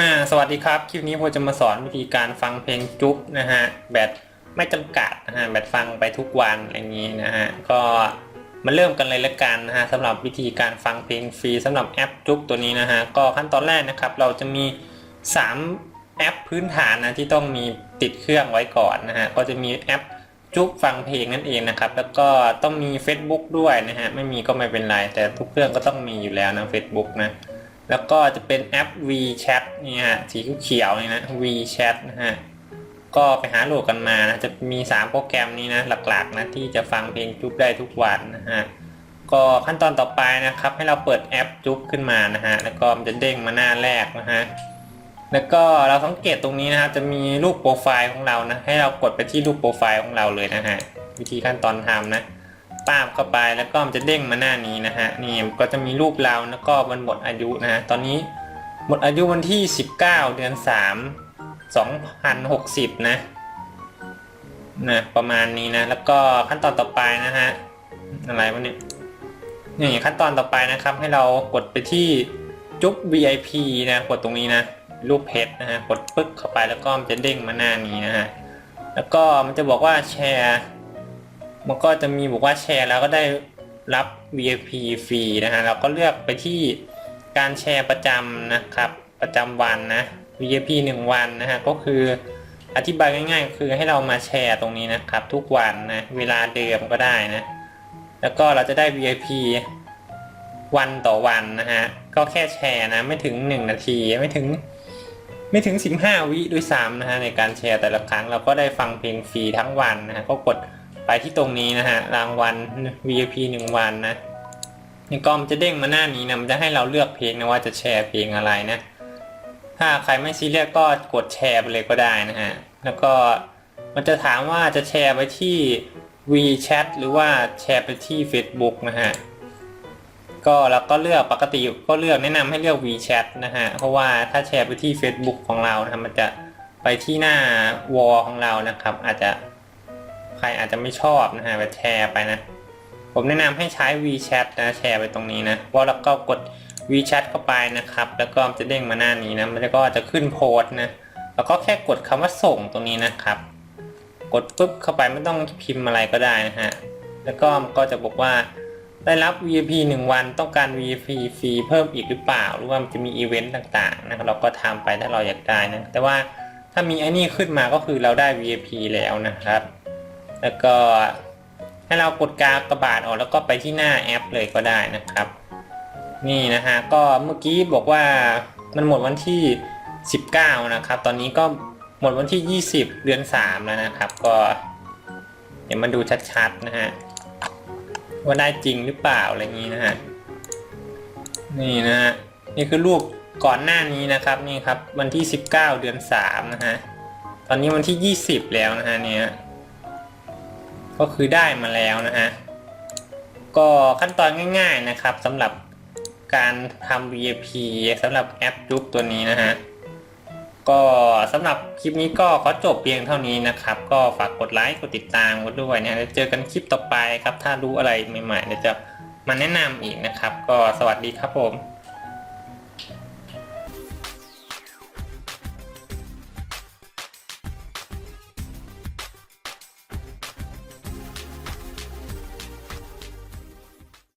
น่าสวัสดีครับ คลิปนี้ผมจะมาสอนวิธีการฟังเพลงจุ๊บนะฮะแบบไม่จำกัดนะฮะแบบฟังไปทุกวันอะไรอย่างนี้นะฮะก็มาเริ่มกันเลยละกันนะฮะสำหรับวิธีการฟังเพลงฟรีสำหรับแอปจุ๊บตัวนี้นะฮะก็ขั้นตอนแรกนะครับ เราจะมี 3 แอปพื้นฐานนะที่ต้องมีติดเครื่องไว้ก่อนนะฮะก็จะมีแอปจุ๊บฟังเพลงนั่นเองนะครับ แล้วก็ต้องมี Facebook ด้วยนะฮะไม่มีก็ไม่เป็นไรแต่ทุกเครื่องก็ต้องมีอยู่แล้วนะ Facebook นะ แล้วก็จะเป็นแอป WeChat นี่ฮะสีเขียวนี่นะ WeChat นะฮะก็ไปหาโหลดกันมานะจะมี 3 โปรแกรมนี้นะหลักๆนะที่จะฟังเพลงจุ๊บได้ทุกวันนะฮะก็ขั้นตอนต่อไปนะครับ ให้เราเปิดแอปจุ๊บขึ้นมานะฮะแล้วก็มันจะเด้งมาหน้าแรกนะฮะแล้วก็เราสังเกตตรงนี้นะครับจะมีรูปโปรไฟล์ของเรานะให้เรากดไปที่รูปโปรไฟล์ของเราเลยนะฮะวิธีขั้นตอนทำนะ ตามเข้าไปแล้วก็มันจะเด้งมาหน้านี้นะฮะนี่ก็จะมีรูปเราแล้วก็มันหมดอายุนะฮะตอนนี้หมดอายุวันที่ 19 เดือน 3 2060 นะนะประมาณนี้นะ แล้วก็ขั้นตอนต่อไปนะฮะอะไรวะเนี่ยนี่ขั้นตอนต่อไปนะครับ ให้เรากดไปที่จุ๊บ VIP นะกดตรงนี้นะรูปเพชรนะฮะกดปึ๊กเข้าไปแล้วก็มันจะเด้งมาหน้านี้นะฮะแล้วก็มันจะบอกว่าแชร์ มันก็จะมีบอกว่าแชร์แล้วก็ได้รับ VIP ฟรีนะฮะเราก็เลือกไปที่การแชร์ประจำนะครับ ประจำวันนะ VIP 1 วันนะฮะก็คืออธิบายง่ายๆ คือให้เรามาแชร์ตรงนี้นะครับ ทุกวันนะเวลาเดิมก็ได้นะ แล้วก็เราจะได้ VIP วันต่อวันนะฮะก็แค่แชร์นะไม่ถึง 1 นาทีไม่ถึงไม่ถึง 15 วิด้วยซ้ำนะฮะในการแชร์แต่ละครั้งเราก็ได้ฟังเพลงฟรีทั้งวันนะฮะก็กด ไปที่ตรงนี้นะฮะรางวัล VIP 1วันนะนี่ก็มันจะเด้งมาหน้านี้นะมันจะให้เราเลือกเพลงนะว่าจะแชร์เพลงอะไรนะ ถ้าใครไม่ซีเรียสก็กดแชร์ไปเลยก็ได้นะฮะแล้วก็มันจะถามว่าจะแชร์ไปที่ WeChat หรือว่าแชร์ไปที่ Facebook นะฮะก็เราก็เลือกปกติก็เลือกแนะนำให้เลือก WeChat นะฮะเพราะว่าถ้าแชร์ไปที่ Facebook ของเรานะมันจะไปที่หน้าวอลของเรานะครับ อาจจะ ใครอาจจะไม่ชอบนะฮะไปแชร์ไปนะ ผมแนะนำให้ใช้ WeChat นะแชร์ไปตรงนี้นะว่าเราก็กด WeChat เข้าไปนะครับ แล้วก็จะเด้งมาหน้านี้นะมันก็จะขึ้นโพสต์นะแล้วก็แค่กดคำว่าส่งตรงนี้นะครับ กดปุ๊บเข้าไปไม่ต้องพิมพ์อะไรก็ได้นะฮะแล้วก็มันก็จะบอกว่าได้รับ VIP 1 วันต้องการ VIP ฟรีเพิ่มอีกหรือเปล่า หรือว่ามันจะมีอีเวนต์ต่างๆนะครับเราก็ทำไปถ้าเราอยากได้นะแต่ว่าถ้ามีไอ้นี่ขึ้นมาก็คือเราได้ VIP แล้วนะครับ แล้วก็ให้เรากดกากระบาดออกแล้วก็ไปที่หน้าแอปเลยก็ได้นะครับ นี่นะฮะก็เมื่อกี้บอกว่ามันหมดวันที่ 19 นะครับ ตอนนี้ก็หมดวันที่ 20 เดือน 3 แล้วนะครับ ก็ เดี๋ยวมาดูชัดๆนะฮะว่าได้จริงหรือเปล่าอะไรอย่างนี้นะฮะนี่นะฮะนี่คือรูปก่อนหน้านี้นะครับนี่ครับ วันที่ 19 เดือน 3 นะฮะตอนนี้วันที่ 20 แล้วนะฮะเนี่ย ก็คือได้มาแล้วนะฮะ ก็ขั้นตอนง่าย ๆนะครับสำหรับการทำ VIP สำหรับแอปจุ๊บตัวนี้นะฮะ ก็สำหรับคลิปนี้ก็ขอจบเพียงเท่านี้นะครับ ก็ฝากกดไลค์กดติดตามกันด้วยนะแล้วเจอกันคลิปต่อไปครับ ถ้ารู้อะไรใหม่ๆเดี๋ยวจะมาแนะนำอีกนะครับ ก็สวัสดีครับผม